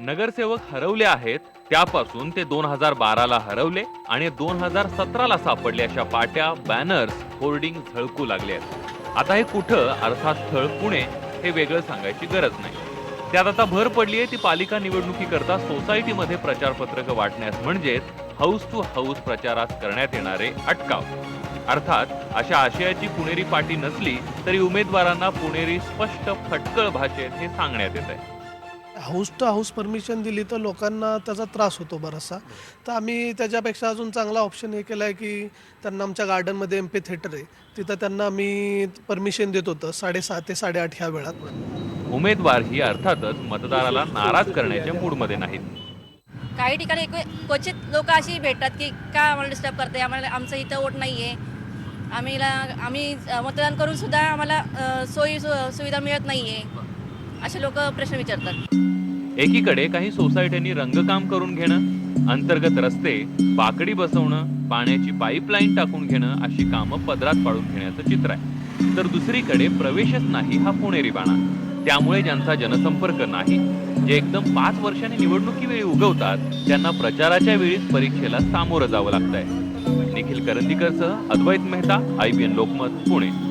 नगरसेवक हरवले आहेत त्यापासून ते दोन हजार बाराला हरवले आणि दोन हजार सतराला सापडले अशा पाट्या बॅनर्स होर्डिंग झळकू लागले आहेत. आता हे कुठं अर्थात स्थळ पुणे हे वेगळं सांगायची गरज नाही. त्यात आता भर पडली आहे ती पालिका निवडणुकीकरता सोसायटीमध्ये प्रचारपत्रक वाटण्यास म्हणजेच हाऊस टू हाऊस प्रचारात करण्यात येणारे अटकाव. अर्थात अशा आशयाची पुणेरी पाटी नसली तरी उमेदवारांना पुणेरी स्पष्ट फटकळ भाषेत हे सांगण्यात येत आहे हाऊस टू हाऊस परमिशन दिली तर लोकांना त्याचा त्रास होतो बराचसा. तर आम्ही त्याच्यापेक्षा अजून चांगला ऑप्शन हे केला आहे की त्यांना आमच्या गार्डनमध्ये एम पी थिएटर आहे. तिथं त्यांना आम्ही परमिशन देत होतं साडेसहा ते साडेआठ ह्या वेळात. उमेदवार ही अर्थातच मतदाराला नाराज करण्याच्या मूडमध्ये नाहीत. काही ठिकाणी एक क्वचित लोक अशी भेटतात की का आम्हाला डिस्टर्ब करते आम्हाला आमचं इथं वोट नाही आहे आम्हीला आम्ही मतदान करून सुद्धा आम्हाला सोयी सु- सुविधा मिळत नाही आहे असे लोक प्रश्न विचारतात. एकीकडे काही सोसायट्यांनी रंगकाम करून घेणं अंतर्गत रस्ते बाकडी बसवणं पाण्याची पाईपलाईन टाकून घेणं अशी कामं पदरात पाडून घेण्याचं चित्र आहे. तर दुसरीकडे प्रवेशच नाही हा पुणेरी बाणा. त्यामुळे ज्यांचा जनसंपर्क नाही जे एकदम पाच वर्षांनी निवडणुकीवेळी उगवतात त्यांना प्रचाराच्या वेळीच परीक्षेला सामोरं जावं लागतंय. Nikhil करंदीकरसह Advait Mehta I B N Lokmat Pune.